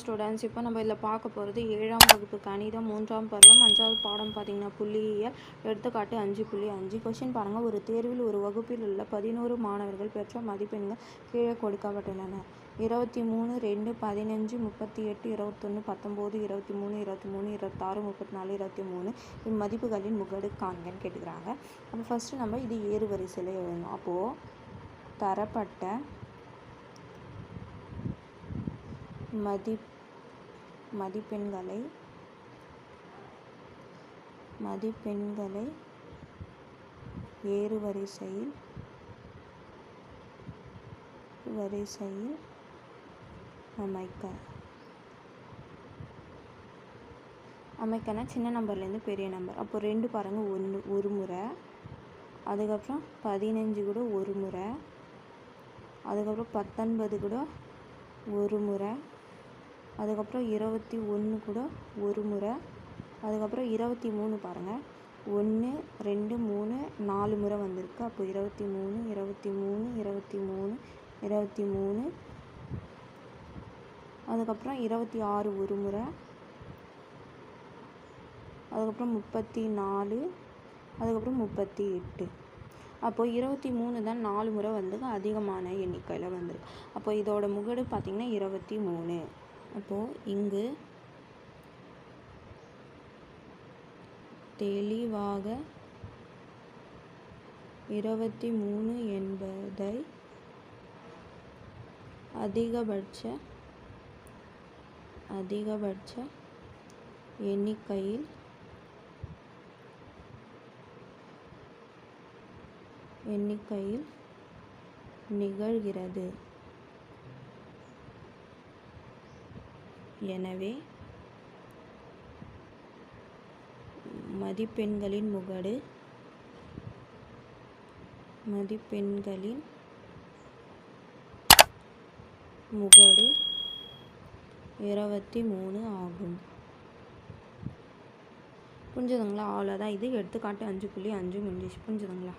Students இப்போ நம்ம இதில் பார்க்க போகிறது ஏழாம் வகுப்பு கணிதம் மூன்றாம் பருவம் அஞ்சாவது பாடம் பார்த்தீங்கன்னா புள்ளியியல் எடுத்துக்காட்டு அஞ்சு புள்ளி அஞ்சு. கொஷின் பாருங்கள் ஒரு தேர்வில் ஒரு வகுப்பில் உள்ள பதினோரு மாணவர்கள் பெற்ற மதிப்பெண்கள் கீழே கொடுக்கப்பட்டுள்ளன. இருபத்தி மூணு ரெண்டு பதினஞ்சு முப்பத்தி எட்டு இருபத்தொன்று பத்தொம்போது இருபத்தி மூணு இருபத்தி மூணு இருபத்தாறு முப்பத்தி நாலு இருபத்தி மூணு இம்மதிப்புகளின் முகடு காண்கன்னு கேட்டுக்கிறாங்க. அப்போ ஃபஸ்ட்டு நம்ம இது ஏறு வரிசையில் எழுதணும். அப்போது தரப்பட்ட மதி மதிப்பெண்களை மதிப்பெண்களை ஏறுவரிசையில் வரிசையில் அமைக்க அமைக்கனா சின்ன நம்பர்லேருந்து பெரிய நம்பர். அப்போ ரெண்டு பாருங்கள் ஒன்று ஒரு முறை. அதுக்கப்புறம் பதினஞ்சு கூட ஒரு முறை. அதுக்கப்புறம் பத்தொன்பது கூட ஒரு முறை. அதுக்கப்புறம் இருபத்தி ஒன்று கூட ஒரு முறை. அதுக்கப்புறம் இருபத்தி மூணு பாருங்கள் ஒன்று ரெண்டு மூணு நாலு முறை வந்திருக்கு. அப்போ இருபத்தி மூணு இருபத்தி மூணு இருபத்தி மூணு இருபத்தி மூணு. அதுக்கப்புறம் இருபத்தி ஆறு ஒரு முறை. அதுக்கப்புறம் முப்பத்தி நாலு. அதுக்கப்புறம் முப்பத்தி எட்டு. அப்போது இருபத்தி மூணு தான் நாலு முறை வந்து அதிகமான எண்ணிக்கையில் வந்திருக்கு. அப்போ இதோட முகடு பார்த்திங்கன்னா இருபத்தி மூணு. அப்போது இங்கு தெளிவாக இருபத்தி மூணு என்பதை அதிகபட்ச அதிகபட்ச எண்ணிக்கையில் எண்ணிக்கையில் நிகழ்கிறது. எனவே மதிப்பெண்களின் முகடு மதிப்பெண்களின் முகடு இருபத்தி மூணு ஆகும். புரிஞ்சுதுங்களா? அவ்வளோதான் இது எடுத்துக்காட்டு அஞ்சு புள்ளி அஞ்சு முடிஞ்சிச்சு புரிஞ்சுதுங்களா?